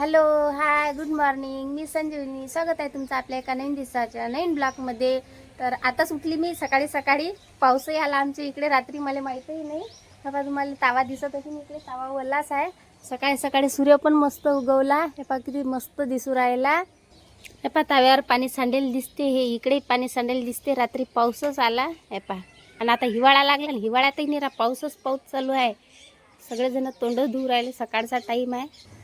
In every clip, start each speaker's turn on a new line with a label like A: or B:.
A: Hello hi good morning मी संजीवनी. स्वागत आहे तुमचं आपल्या एका नवीन दिवसाच्या नवीन ब्लॉकमध्ये तर आताच उठली मी सकाळी सकाळी. पाऊसही आला आमच्या इकडे रात्री मला माहीतही नाही. बाबा तुम्हाला तावा दिसत असेल इकडे तावा वल्लाच आहे. सकाळी सकाळी सूर्य पण मस्त उगवला. हेपा किती मस्त दिसू राहिला. हे पहा ताव्यावर पाणी सांडेल दिसते हे इकडे पाणी सांडेल दिसते. रात्री पाऊसच आला हे आणि आता हिवाळा लागला हिवाळ्यातही नाही राहा पाऊसच पाऊस चालू आहे. सगळेजण तोंड धुवू राहिले सकाळचा टाईम आहे.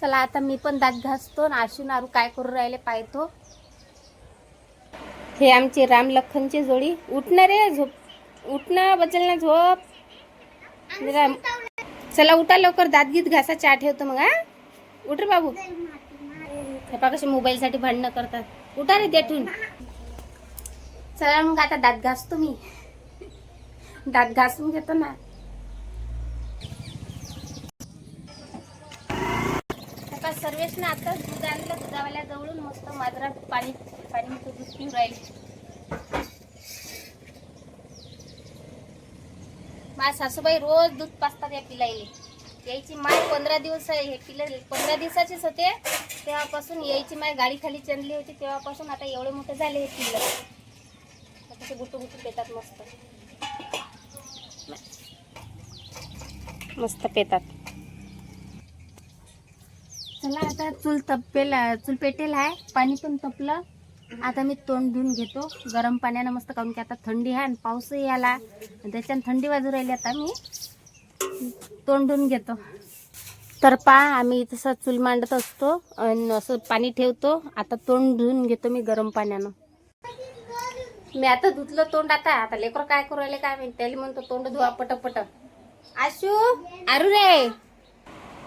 A: चला आता मी पण दात घासतो आणि आशू नारू काय करू राहिले पाहतो. हे आमचे राम लखनची जोडी. उठणं रे झोप. उठणं बचल ना झोप चला उठा लवकर. दात गीत घासा चहा ठेवतो मग हा? उठ रे बाबू. हे पहा कसे मोबाईलसाठी भांडणं करतात. उठा रे देठून. चला मग आता दात घासतो मी. दात घासून घेतो ना आता सर्वेश ना आता दूध आणलं दुधावाल्या जवळून मस्त माजरा पाणी पाणी मी दूध पिऊन राहील. माझ्या सासूबाई रोज दूध पाचतात या पिलाईले. यायची माय पंधरा दिवस आहे हे पिलं पंधरा दिवसाचेच होते. तेव्हापासून यायची माय गाडी खाली चंदली होती तेव्हापासून आता एवढे मोठे झाले हे पिल्लं तसे गुटू गुटू पेतात मस्त. मस्त पेतात. चला आता चूल तपेला चूल पेटेल आहे पाणी पण तपलं. आता मी तोंड धुवून घेतो. गरम पाण्यानं मस्त काढून की आता थंडी आहे आणि पाऊसही आला. त्याच्यानं थंडी वाजू राहिली आता मी. तोंड धुवून घेतो. तर पा आम्ही तसं चूल मांडत असतो आणि असं पाणी ठेवतो. आता तोंड धुवून घेतो मी गरम पाण्यानं. मी आता धुतलं तोंड आता. आता लेकर काय करू राहिले काय माहिती. त्याला म्हणतो तोंड धुवा पटपट. आशू आरू रे.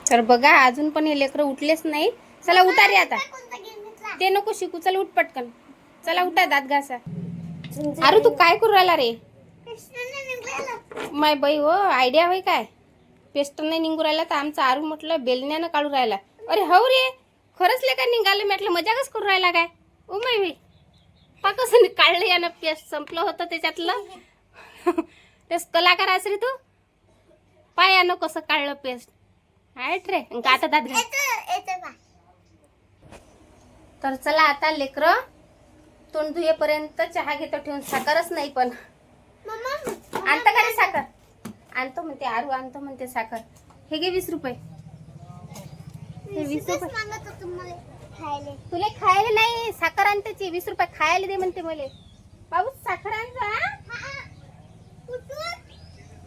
A: तर बघा अजून पण हे लेकरं उठलेच नाही चला उठा रे आता. ते नको शिकू चला उठ पटकन. चला उठा दात घासा. अरे तू काय करू राहिला रे? माय बाई हो आयडिया होय काय? पेस्ट नाही निघू राहिला तर आमचा आरू म्हटलं बेलण्यानं काढू राहिला. अरे हो रे खरंच लेकर निघाले म्हटलं मजाकच करू राहिला काय? ओ माय बाई. पा कसं काढलं यानं पेस्ट संपलं होतं त्याच्यातलं. तेच कलाकार आहेस रे तू. पाय यानं कसं काढलं पेस्ट. आहेत रे. आता दात घाल. तर चला आता लेकर तोंड धुयेपर्यंत चहा घेतो ठेवून साखरच नाही पण. आणतं का रे साखर? आणतो म्हणते आरू आणतो म्हणते साखर. हे घे वीस रुपये. हे वीस रुपये. तुला खायला नाही साखर आणते वीस रुपये खायला दे म्हणते मला. बाबू साखर आणजा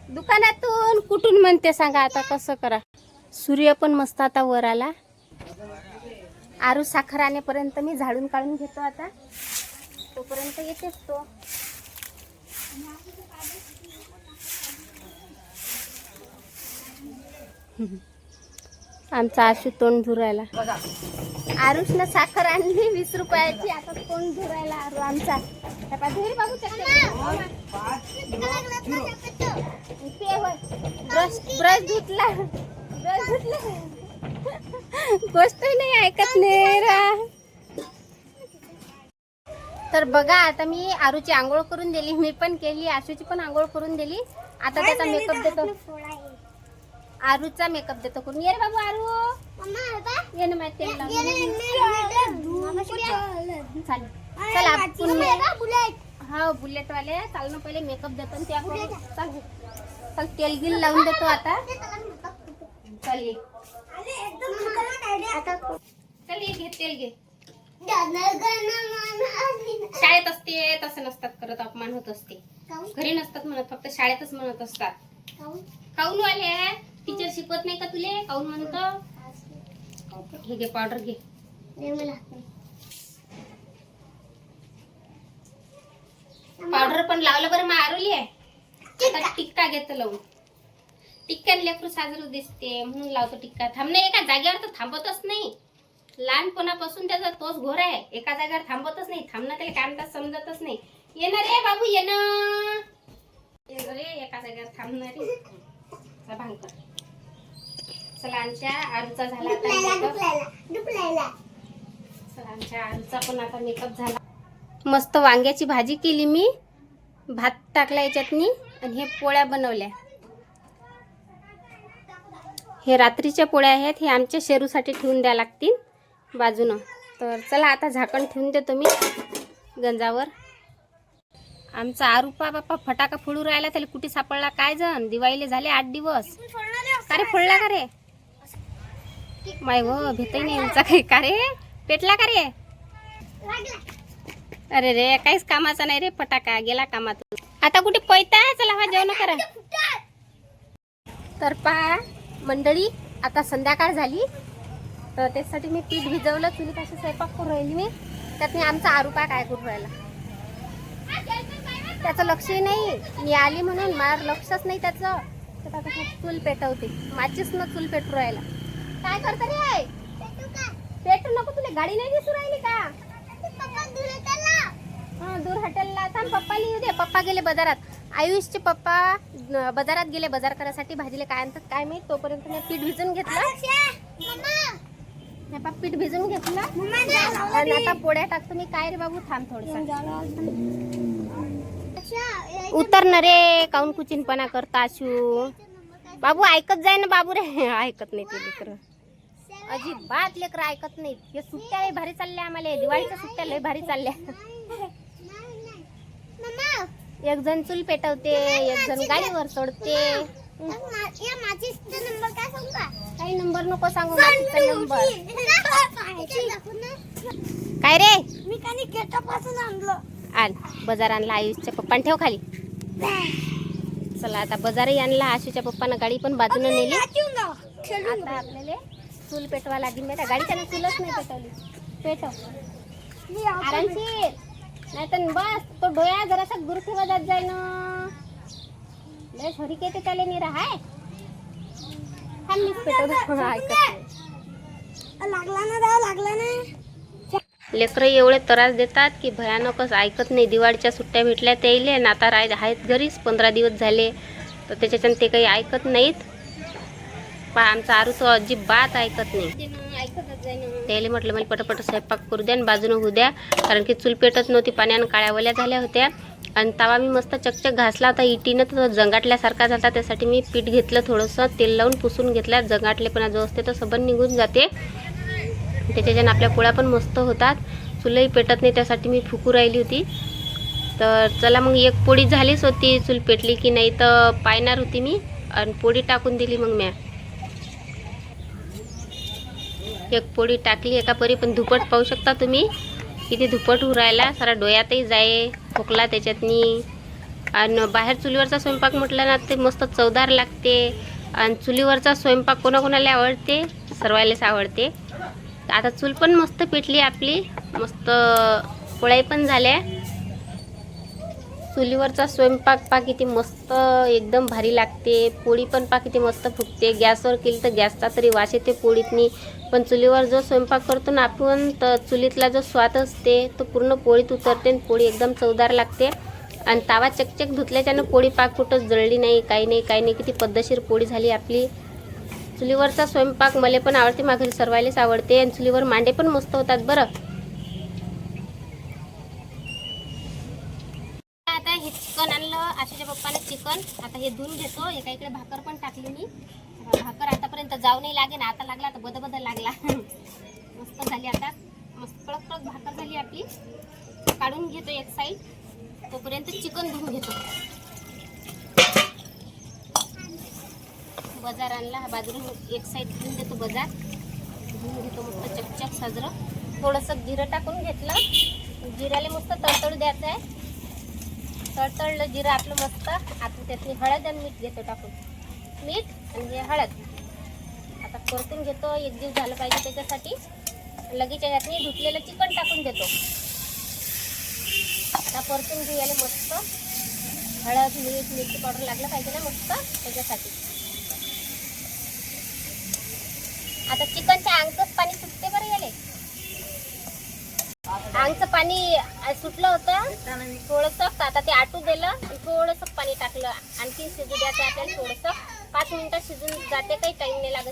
A: दुकानातून कुठून म्हणते सांगा आता कसं करा. सूर्य पण मस्त आता वर आला. आरू साखर आणेपर्यंत मी झाडून काढून घेतो आता. तोपर्यंत येतेच तो. आमचा आशू तोंड धुरायला. आरुषनं साखर आणली वीस रुपयाची. आता तोंड धुरायला आरू आमचा. बाबू ब्रश ब्रश धुतला. गोष्टही नाही ऐकत नाही रा तर बघा आता मी आरूची आंघोळ करून दिली मी पण केली आशूची पण आंघोळ करून दिली. आता त्याचा मेकअप देतो. आरूचा मेकअप देतो करून. ये रे बाबू आरू. ये ना माहिती. चालेल. चल आपण हा बुलेट. वाले चाल ना पहिले मेकअप देतो त्या. चल. चल तेल गिल लावून देतो आता. चल ये. चल ये घे तेल घे. शाळेत असते तसं नसतात करत अपमान होत असते. घरी नसतात म्हणत फक्त शाळेतच म्हणत असतात. काऊन? वाले टीचर शिकवत नाही का तुले? काऊन म्हणतो? हे घे पावडर घे. पावडर पण लावलं बरं मारुली आहे. टिक्का घेतो लावून टिक्क्यान लेकरू साजरं दिसते म्हणून लावतो टिक्का. थांबणे एका जागेवर तर थांबतच नाही. लहानपणापासून त्याचा तोच घोर आहे. एका जागेवर थांबतच नाही. थांबणं त्याला काय म्हणतात समजतच नाही. येणार रे बाबू येणं. ये रे एका जागेवर थांबणारी भांग कर. चला आमच्या आरूचा झाला. चला आमच्या आरूचा पण आता मेकअप झाला. मस्त वांग्याची भाजी केली मी. भात टाकला याच्यातनी आणि हे पोळ्या बनवल्या. हे रात्रीच्या पोळ्या आहेत हे आमच्या शेरूसाठी ठेवून द्या लागतील बाजूनं. तर चला आता झाकण ठेवून देतो मी गंजावर. आमचा आरुपा बाप्पा फटाका फोडू राहिला त्याला कुठे सापडला काय जण? दिवाळीले झाले आठ दिवस. का रे फोडला का रे? माय व भेटही नाही आमचा काही. का रे? पेटला का रे? अरे रे काहीच कामाचा नाही रे फटाका गेला कामात आता कुठे पैता चला हा जेवण करा. तर पहा मंडळी आता संध्याकाळ झाली. तर त्यासाठी मी पीठ भिजवलं चुलीपाशी स्वयंपाक करून राहिली मी. त्यात मी आमचा आरोपा काय करून राहिला? त्याचं लक्षही नाही. मी आली म्हणून मला लक्षच नाही त्याचं. तर आता चूल पेटवते. माचीच ना चूल पेटू राहिला. काय करता रे? पेटू नको तुला. गाडी नाही दिसू राहिली का? हा दूर हॉटेलला थांब. पप्पाला येऊ दे. पप्पा गेले बाजारात. आयुषचे पप्पा बाजारात गेले बाजार करायसाठी भाजीले काय आणतात काय माहीत? तोपर्यंत मी पीठ भिजून घेतलं. पीठ भिजून घेतलं. आणि आता पोळ्या टाकतो. मी काय रे बाबू? थांब थोडस. उतर न रे काऊन कुचिनपणा करता आशू? बाबू ऐकत जाय ना बाबू रे. ऐकत नाही ते लेकर. अजिबात लेकर ऐकत नाही. हे सुट्ट्या लय भारी चालल्या आम्हाला. दिवाळीच्या सुट्ट्या लय भारी चालल्या. एक जण चूल पेटवते एक जण गाडीवर सोडते. काही नंबर नको सांगू मातीचा नंबर काय रे?
B: मी काही गेटापासून आणलं.
A: आण बाजार आणला आयुषच्या पप्पाने. ठेव खाली. चला आता बाजारही आणला. आशूच्या पप्पानं गाडी पण बाजूने नेली. आता आपल्याला चूल पेटवा लागेल. नाही गाडीच्या चूलच नाही पेटवली. पेटव. आरामशीर नाही तर बस तो डोया जरासा दूर ठेवा जात जाय ना लय घरी केते त्याले निरा हाय. थांब मीच पेटवतो ऐकत नाही.
B: लागला ना राव लागला ना.
A: लेकरं एवढे त्रास देतात की भयानकच ऐकत नाही. दिवाळीच्या सुट्ट्या भेटल्या त्याईले आणि आता राय आहेत घरीच पंधरा दिवस झाले. तर त्याच्याच्यानं ते काही ऐकत नाहीत. पण आमचा आरू तो अजिबात ऐकत नाही. त्याला म्हटलं मला पटापट स्वयंपाक करू द्या आणि बाजूनं होऊ द्या. कारण की चूल पेटत नव्हती पाण्यानं काळ्यावल्या झाल्या होत्या. आणि तवा मी मस्त चकचक घासला होता इटीनं तर जंगाटल्यासारखा झाला त्यासाठी मी पीठ घेतलं थोडंसं तेल लावून पुसून घेतल्या जंगाटलेपणा जो असते तो सबन निघून जाते. त्याच्याच्यानं आपल्या पोळ्या पण मस्त होतात. चुलही पेटत नाही त्यासाठी मी फुकू राहिली होती. तर चला मग एक पोळी झालीच होती चूल पेटली की नाही तर पायणार होती मी. आणि पोळी टाकून दिली मग म्या. एक पोळी टाकली एका परी पण धुपट पाहू शकता तुम्ही. किती धुपट होऊ राहिला सारा डोळ्यातही जाये खोकला त्याच्यातनी. आणि बाहेर चुलीवरचा स्वयंपाक म्हटलं ना ते मस्त चवदार लागते. आणि चुलीवरचा स्वयंपाक कोणाकोणाला आवडते? सर्वायलाच आवडते. आता चूल पण मस्त पेटली आपली. मस्त पोळ्या पण झाल्या. चुलीवरचा स्वयंपाक पा किती मस्त एकदम भारी लागते. पोळी पण पा किती मस्त फुगते. गॅसवर केली तर गॅसचा तरी वास येते पोळीतनी. पण चुलीवर जो स्वयंपाक करतो ना आपण तर चुलीतला जो स्वाद असते तो पूर्ण पोळीत उतरते आणि पोळी एकदम चवदार लागते. आणि तावा चकचक धुतल्याच्यानं पोळी पाक कुठं जळली नाही काही नाही काही नाही. किती पद्धतशीर पोळी झाली आपली. चुलीवरचा स्वयंपाक मला पण आवडते माझ्या घरी सर्वायलाच आवडते. आणि चुलीवर मांडे पण मस्त होतात बरं आता हे चिकन आणलं आशाच्या पप्पाने चिकन आता म्हणजे हे धुवून घेतो एका इकडे भाकर पण टाकली मी. भाकर आतापर्यंत जाऊ नाही लागे ना आता लागला तर बद बदल लागला. मस्त झाली आता. मस्त कडक कडक भाकर झाली आपली. काढून घेतो एक साईड तोपर्यंत चिकन धुवून घेतो. बाजार आणला. हा बाजूला एक साईड धुवून देतो बाजार. धुवून घेतो मस्त चकचक साजरं. थोडंसं जिरं टाकून घेतलं. जिऱ्याला मस्त तळतळ द्यायचं आहे. तळतळलं जिरं आपलं मस्त. आता त्यातली हळद आणि मीठ घेतो टाकून. मीठ आणि हळद. आता परतून घेतो. एक दिवस झालं पाहिजे त्याच्यासाठी. लगेच याच्यात धुतलेलं चिकन टाकून देतो. आता परतून घेऊयाला मस्त. हळद मीठ मिरची पावडर लागलं पाहिजे ना मस्त त्याच्यासाठी. आता चिकनच्या अंगच पाणी सुटते बरं याले. अंगचं पाणी सुटलं होतं. थोडंसं आता ते आटू दिलं. आणि थोडंसं पाणी टाकलं. आणखी शिजू द्यायचं आपल्याला थोडंसं. पाच मिनिटं शिजून जाते काही टाइम नाही लागत.